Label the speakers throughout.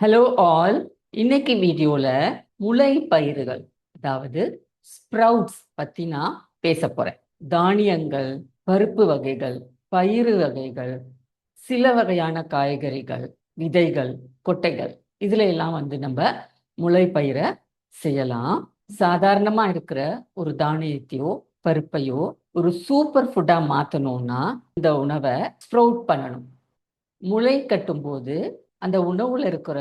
Speaker 1: Hello all இன்னைக்கு வீடியோல முளை பயிர்கள் அதாவது ஸ்ப்ரவுட்ஸ் பத்தி நான் பேச போறேன். தானியங்கள் பருப்பு வகைகள் பயிறு வகைகள் சில வகையான காய்கறிகள் விதைகள் கொட்டைகள். இதுல எல்லாம் வந்து நம்ம முளை பயிரை செய்யலாம். சாதாரணமா இருக்கிற ஒரு தானியத்தையோ பருப்பையோ ஒரு சூப்பர் ஃபுட்டா மாத்தணும்னா இந்த உணவை ஸ்ப்ரவுட் பண்ணணும். முளை கட்டும் போது அந்த உணவுல இருக்கிற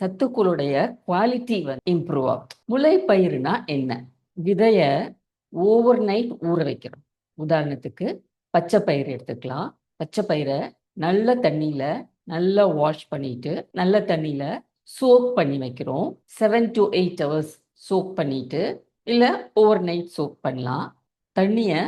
Speaker 1: சத்துக்களுடைய குவாலிட்டி வந்து இம்ப்ரூவ் ஆகும். முளை பயிர்னா என்ன? விதைய ஓவர் நைட் ஊற வைக்கிறோம் உதாரணத்துக்கு பச்சை பயிர் எடுத்துக்கலாம். பச்சை பயிரை நல்ல தண்ணியில நல்லா வாஷ் பண்ணிட்டு நல்ல தண்ணியில சோக் பண்ணி வைக்கிறோம். Seven to eight hours soak பண்ணிட்டு இல்லை ஓவர் நைட் சோக் பண்ணலாம். தண்ணியை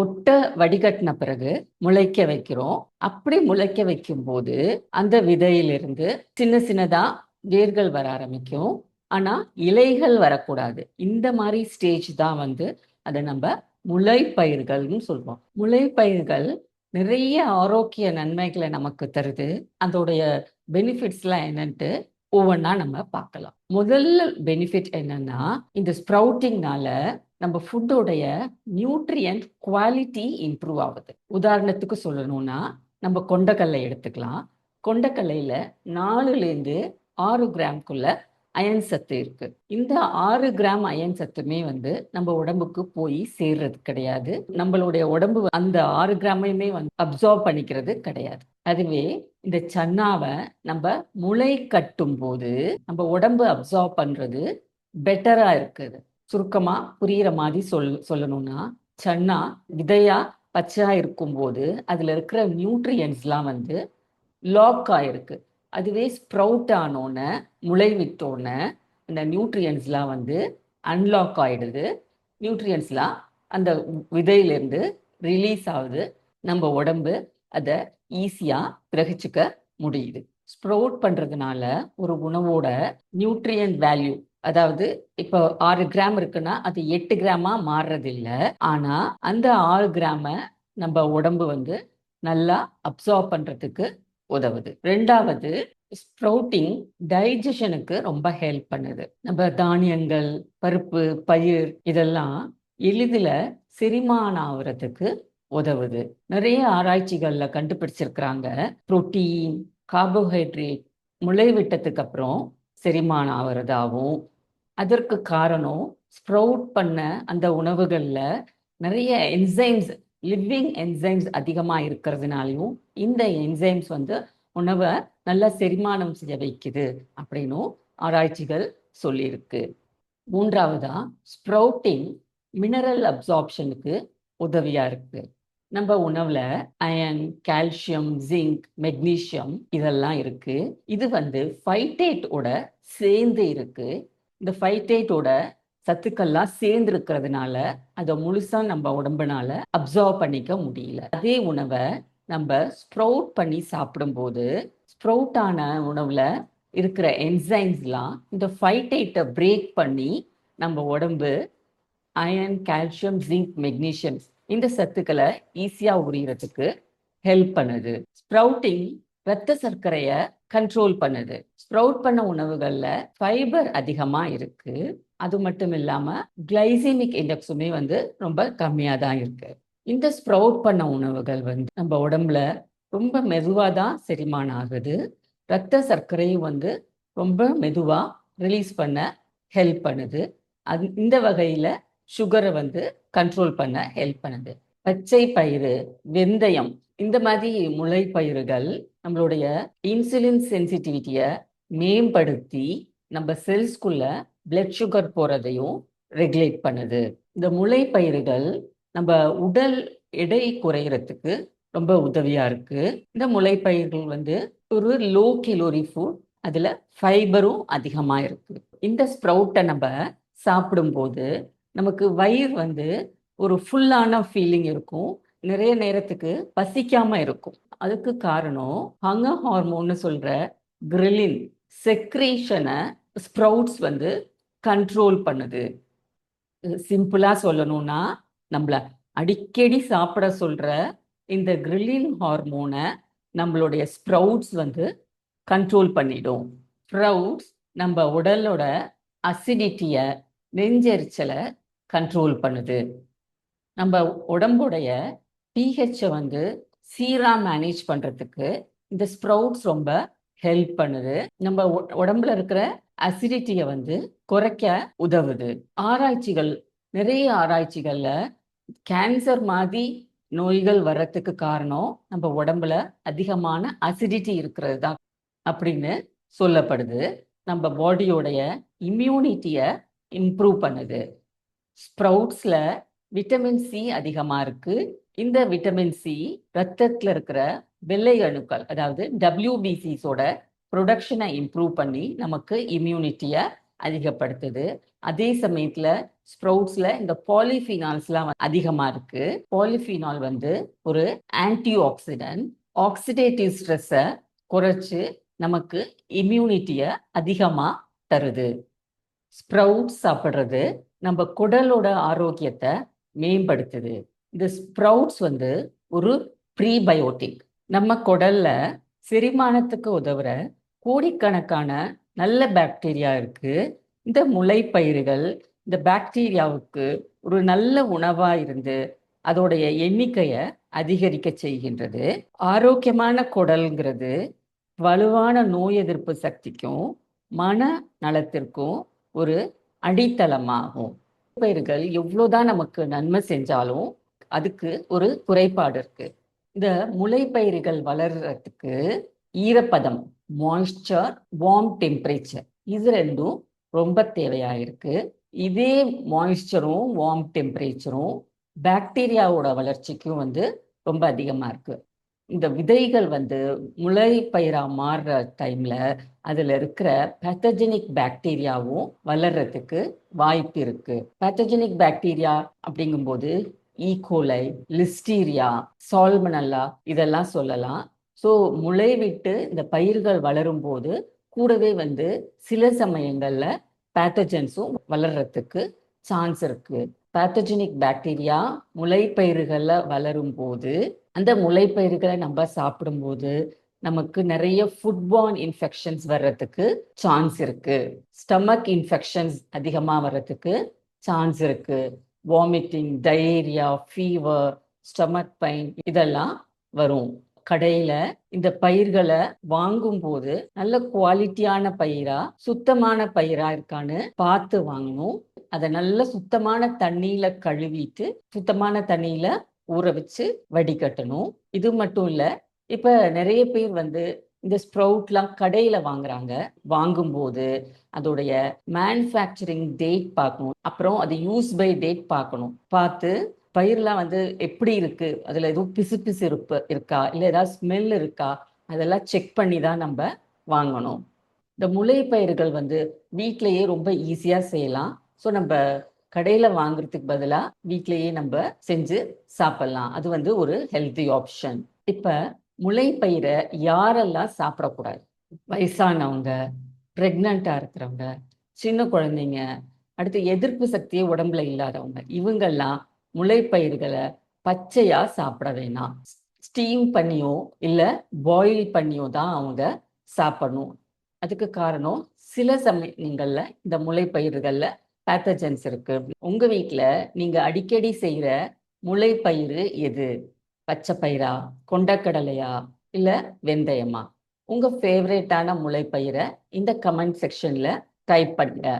Speaker 1: ஒட்ட வடிகட்டின பிறகு முளைக்க வைக்கிறோம். அப்படி முளைக்க வைக்கும் போது அந்த விதையிலிருந்து சின்ன சின்னதா வேர்கள் வர ஆரம்பிக்கும். ஆனா இலைகள் வரக்கூடாது. இந்த மாதிரி ஸ்டேஜ் தான் வந்து அதை நம்ம முளைப்பயிர்கள்னு சொல்றோம். முளைப்பயிர்கள் நிறைய ஆரோக்கிய நன்மைகளை நமக்கு தருது. அதோடைய பெனிஃபிட்ஸ்லாம் என்னன்ட்டு ஒவ்வொன்றா நம்ம பார்க்கலாம். முதல்ல பெனிஃபிட் என்னன்னா இந்த ஸ்ப்ரவுட்டிங்னால நம்ம ஃபுட்டோடைய நியூட்ரியன்ட் குவாலிட்டி இம்ப்ரூவ் ஆகுது. உதாரணத்துக்கு சொல்லணும்னா நம்ம கொண்டக்கல்லை எடுத்துக்கலாம். கொண்டக்கல்லையில நாலுலேருந்து ஆறு கிராம்குள்ள அயன் சத்து இருக்கு. இந்த ஆறு கிராம் அயன் சத்துமே வந்து நம்ம உடம்புக்கு போய் சேர்றது கிடையாது. நம்மளுடைய உடம்பு அந்த ஆறு கிராமையுமே வந்து அப்சார்ப் பண்ணிக்கிறது கிடையாது. அதுவே இந்த சன்னாவை நம்ம முளை கட்டும் போது நம்ம உடம்பு அப்சார்ப் பண்றது பெட்டரா இருக்குது. சுருக்கமா புரியிற மாதிரி சொல் சொல்லணும்னா சன்னா விதையா பச்சையா இருக்கும்போது அதுல இருக்கிற நியூட்ரியன்ஸ்லாம் வந்து லாக் ஆயிருக்கு. அதுவே ஸ்ப்ரவுட் ஆனோன்னு முளை விட்டோன்ன அந்த நியூட்ரியன்ஸ்லாம் வந்து அன்லாக் ஆயிடுது. நியூட்ரியன்ஸ்லாம் அந்த விதையிலேருந்து ரிலீஸ் ஆகுது. நம்ம உடம்பு அதை ஈஸியாக கிரகிச்சுக்க முடியுது. ஸ்ப்ரௌட் பண்ணுறதுனால ஒரு உணவோட நியூட்ரியன்ட் வேல்யூ அதாவது இப்போ ஆறு கிராம் இருக்குன்னா அது எட்டு கிராமா மாறுறது இல்லை அந்த ஆறு கிராம நம்ம உடம்பு வந்து நல்லா அப்சார்ப் பண்ணுறதுக்கு உதவுது. ரெண்டாவது ஸ்ப்ரௌட்டிங் டைஜஷனுக்கு ரொம்ப ஹெல்ப் பண்ணுது. நம்ம தானியங்கள் பருப்பு பயிர் இதெல்லாம் எளிதில் செரிமானம் ஆகுறதுக்கு உதவுது. நிறைய ஆராய்ச்சிகள்ல கண்டுபிடிச்சிருக்கிறாங்க. புரோட்டீன் கார்போஹைட்ரேட் முளை விட்டதுக்கு அப்புறம் செரிமானம் ஆகிறதாவும் அதற்கு காரணம் ஸ்ப்ரவுட் பண்ண அந்த உணவுகளில் நிறைய என்சைம்ஸ் லிவிங் என்சைம்ஸ் அதிகமாக இருக்கிறதுனாலையும் இந்த என்சைம்ஸ் வந்து உணவை நல்லா செரிமானம் செய்ய வைக்குது அப்படின்னும் ஆராய்ச்சிகள் சொல்லியிருக்கு. மூன்றாவதா ஸ்ப்ரவுட்டிங் மினரல் அப்சார்ப்ஷனுக்கு உதவியா இருக்கு. நம்ம உணவுல அயன் கால்சியம் ஜிங்க் மெக்னீசியம் இதெல்லாம் இருக்கு. இது வந்து ஃபைட்டேட்டோட சேர்ந்து இருக்கு. இந்த ஃபைட்டேட்டோட சத்துக்கள்லாம் சேர்ந்து இருக்கிறதுனால அதை முழுசா நம்ம உடம்புனால அப்சர்வ் பண்ணிக்க முடியல. அதே உணவை நம்ம ஸ்ப்ரவுட் பண்ணி சாப்பிடும்போது ஸ்ப்ரவுட் ஆன உணவுல இருக்கிற என்சைம்ஸ்லாம் இந்த ஃபைட்டைட்டை பிரேக் பண்ணி நம்ம உடம்பு அயன் கால்சியம் ஜிங்க் மெக்னீஷியம் இந்த சத்துக்களை ஈஸியா உரியறதுக்கு ஹெல்ப் பண்ணுது. ஸ்ப்ரவுட்டிங் ரத்த சர்க்கரையை கண்ட்ரோல் பண்ணுது. ஸ்ப்ரவுட் பண்ண உணவுகள்ல ஃபைபர் அதிகமா இருக்கு. அது மட்டும் இல்லாம கிளைசிமிக் இண்டெக்ஸுமே வந்து ரொம்ப கம்மியா தான் இருக்கு. இந்த ஸ்ப்ரவுட் பண்ண உணவுகள் வந்து நம்ம உடம்புல ரொம்ப மெதுவா தான் செரிமானம் ஆகுது. ரத்த சர்க்கரையும் வந்து ரொம்ப மெதுவா ரிலீஸ் பண்ண ஹெல்ப் பண்ணுது. அது இந்த வகையில சுகரை வந்து கண்ட்ரோல் பண்ண ஹெல்ப் பண்ணுது. பச்சை பயிறு வெந்தயம் இந்த மாதிரி முளை பயிர்கள் நம்மளுடைய இன்சுலின் சென்சிட்டிவிட்டியை மேம்படுத்தி நம்ம செல்ஸ்குள்ள பிளட் சுகர் போறதையும் ரெகுலேட் பண்ணுது. இந்த முளை பயிர்கள் நம்ம உடல் எடை குறையறதுக்கு ரொம்ப உதவியா இருக்கு. இந்த முளைப்பயிர்கள் வந்து ஒரு லோ கெலோரி ஃபுட் அதுல ஃபைபரும் அதிகமா இருக்கு. இந்த ஸ்ப்ரவுட்டை நம்ம சாப்பிடும்போது நமக்கு வயிறு வந்து ஒரு ஃபுல்லான ஃபீலிங் இருக்கும். நிறைய நேரத்துக்கு பசிக்காம இருக்கும். அதுக்கு காரணம் ஹங்க ஹார்மோன்னு சொல்ற கிரிலின் செக்ரேஷனை ஸ்ப்ரவுட்ஸ் வந்து கண்ட்ரோல் பண்ணுது. சிம்பிளா சொல்லணும்னா நம்மள அடிக்கடி சாப்பிட சொல்ற இந்த கிரிலின் ஹார்மோனை நம்மளுடைய ஸ்ப்ரவுட்ஸ் வந்து கண்ட்ரோல் பண்ணிடும். ஸ்ப்ரவுட்ஸ் நம்ம உடலோட அசிடிட்டிய நெஞ்செரிச்சலை கண்ட்ரோல் பண்ணுது. நம்ம உடம்புடைய பிஹெச்சை வந்து சீராக மேனேஜ் பண்ணுறதுக்கு இந்த ஸ்ப்ரவுட்ஸ் ரொம்ப ஹெல்ப் பண்ணுது. நம்ம உடம்புல இருக்கிற அசிடிட்டியை வந்து குறைக்க உதவுது. ஆராய்ச்சிகள் நிறைய ஆராய்ச்சிகள்ல கேன்சர் மாதிரி நோய்கள் வர்றதுக்கு காரணம் நம்ம உடம்புல அதிகமான அசிடிட்டி இருக்கிறது தான் அப்படின்னு சொல்லப்படுது. நம்ம பாடியோடைய இம்யூனிட்டியை இம்ப்ரூவ் பண்ணுது. ஸ்ப்ரவுட்ஸில் விட்டமின் சி அதிகமாக இருக்குது இந்த விட்டமின் சி ரத்தத்தில் இருக்கிற வெள்ளை அணுக்கள் அதாவது டபிள்யூபிசிஸோட ப்ரொடக்ஷனை இம்ப்ரூவ் பண்ணி நமக்கு இம்யூனிட்டியை அதிகப்படுத்துது. அதே சமயத்துல ஸ்ப்ரவுட்ஸ்ல இந்த பாலிஃபினால்ஸ்லாம் அதிகமா இருக்கு. பாலிஃபினால் வந்து ஒரு ஆன்டி ஆக்சிடென்ட் ஆக்சிடேட்டிவ் ஸ்ட்ரெஸ்ஸை குறைச்சு நமக்கு இம்யூனிட்டியை அதிகமாக தருது. ஸ்ப்ரவுட்ஸ் சாப்பிட்றது நம்ம குடலோட ஆரோக்கியத்தை மேம்படுத்துது. இந்த ஸ்ப்ரவுட்ஸ் வந்து ஒரு ப்ரீபயோட்டிக். நம்ம குடல்ல செரிமானத்துக்கு உதவுற கோடிக்கணக்கான நல்ல பாக்டீரியா இருக்கு. இந்த முளைப்பயிர்கள் இந்த பாக்டீரியாவுக்கு ஒரு நல்ல உணவா இருந்து அதோடைய எண்ணிக்கையை அதிகரிக்க செய்கின்றது. ஆரோக்கியமான குடல்ங்கிறது வலுவான நோய் எதிர்ப்பு சக்திக்கும் மன நலத்திற்கும் ஒரு அடித்தளமாகும். பயிர்கள் எவ்வளோதான் நமக்கு நன்மை செஞ்சாலும் அதுக்கு ஒரு குறைபாடு இருக்கு. இந்த முளைப்பயிர்கள் வளர்றதுக்கு ஈரப்பதம் மாய்ஸ்சர் வார்ம் டெம்பரேச்சர் இது ரெண்டும் ரொம்ப தேவையா இருக்கு. இதே மாய்ஸ்சரும் வார்ம் டெம்பரேச்சரும் பாக்டீரியாவோட வளர்ச்சிக்கும் வந்து ரொம்ப அதிகமாக இருக்குது இந்த விதைகள் வந்து முளை பயிரா மாறுற டைம்ல அதுல இருக்கிற பேத்தஜெனிக் பாக்டீரியாவும் வளர்றதுக்கு வாய்ப்பு இருக்கு. பேத்தஜெனிக் பாக்டீரியா அப்படிங்கும்போது ஈகோலை லிஸ்டீரியா சால்மனல்லா இதெல்லாம் சொல்லலாம். ஸோ முளை விட்டு இந்த பயிர்கள் வளரும் போது கூடவே வந்து சில சமயங்கள்ல பேத்தஜன்ஸும் வளர்றதுக்கு சான்ஸ் இருக்கு. பேத்தஜெனிக் பாக்டீரியா முளைப்பயிர்கள்ல வளரும் போது அந்த முளைப்பயிர்களை நம்ம சாப்பிடும்போது நமக்கு நிறைய ஃபுட்பார்ன் இன்ஃபெக்ஷன்ஸ் வர்றதுக்கு சான்ஸ் இருக்கு. ஸ்டமக் இன்ஃபெக்ஷன்ஸ் அதிகமாக வர்றதுக்கு சான்ஸ் இருக்கு. Vomiting diarrhoea fever stomach pain இதெல்லாம் வரும். கடையில இந்த பயிர்களை வாங்கும்போது நல்ல குவாலிட்டியான பயிரா சுத்தமான பயிரா இருக்கான்னு பார்த்து வாங்கணும். அதை நல்ல சுத்தமான தண்ணியில கழுவிட்டு சுத்தமான தண்ணியில ஊற வச்சு வடிகட்டணும். இது மட்டும் இல்ல இப்ப நிறைய பேர் வந்து இந்த ஸ்ப்ரவுட்லாம் கடையில வாங்குறாங்க. வாங்கும்போது அதோடைய மேனுஃபேக்சரிங் டேட் பார்க்கணும். அப்புறம் அது யூஸ் பை டேட் பார்க்கணும். பார்த்து பயிர்லாம் வந்து எப்படி இருக்கு? அதில் எதுவும் பிசு பிசு இருப்பு இருக்கா? இல்லை ஏதாவது ஸ்மெல் இருக்கா? அதெல்லாம் செக் பண்ணி தான் நம்ம வாங்கணும். இந்த முளை பயிர்கள் வந்து வீட்டிலேயே ரொம்ப ஈஸியாக செய்யலாம். ஸோ நம்ம கடையில் வாங்குறதுக்கு பதிலாக வீட்லேயே நம்ம செஞ்சு சாப்பிட்லாம். அது வந்து ஒரு ஹெல்த்தி ஆப்ஷன் இப்போ முளைப்பயிரை யாரெல்லாம் சாப்பிடக்கூடாது? வயசானவங்க ப்ரெக்னண்ட்டாக இருக்கிறவங்க சின்ன குழந்தைங்க அடுத்து எதிர்ப்பு சக்தியே உடம்புல இல்லாதவங்க இவங்கெல்லாம் முளைப்பயிர்களை பச்சையாக சாப்பிட வேணாம். ஸ்டீம் பண்ணியோ இல்லை பாயில் பண்ணியோ தான் அவங்க சாப்பிடணும். அதுக்கு காரணம் சில சமயங்களில் இந்த முளைப்பயிர்களில் பேத்தஜன்ஸ் இருக்கு. உங்க வீட்டில் நீங்க அடிக்கடி செய்யற முளைப்பயிறு எது? பச்சை பயிரா கொண்டக்கடலையா இல்ல வெந்தயமா? உங்க ஃபேவரேட்டான முளைப்பயிரை இந்த கமெண்ட் செக்ஷன்ல டைப் பண்ணுங்க.